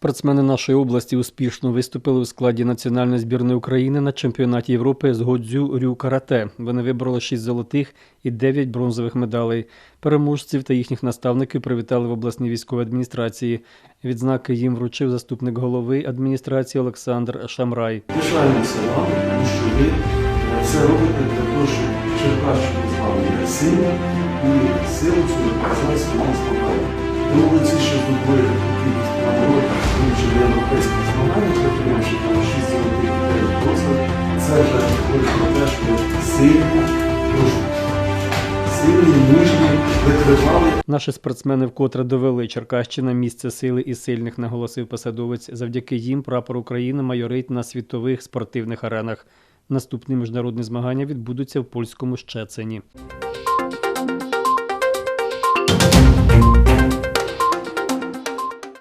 Спортсмени нашої області успішно виступили у складі національної збірної України на чемпіонаті Європи з Годзю Рю Карате. Вони вибрали 6 золотих і 9 бронзових медалей. Переможців та їхніх наставників привітали в обласній військовій адміністрації. Відзнаки їм вручив заступник голови адміністрації Олександр Шамрай. Пишаємося вам, тому що ви все робите для того, щоб Черкащина з вами є і силу цю показати своїм спокою. Ви молодці, що здобули це вже говорить про те, що ви сильні, дуже Наші спортсмени вкотре довели Черкащина місце сили і сильних, наголосив посадовець. Завдяки їм прапор України майорить на світових спортивних аренах. Наступні міжнародні змагання відбудуться в польському Щецині.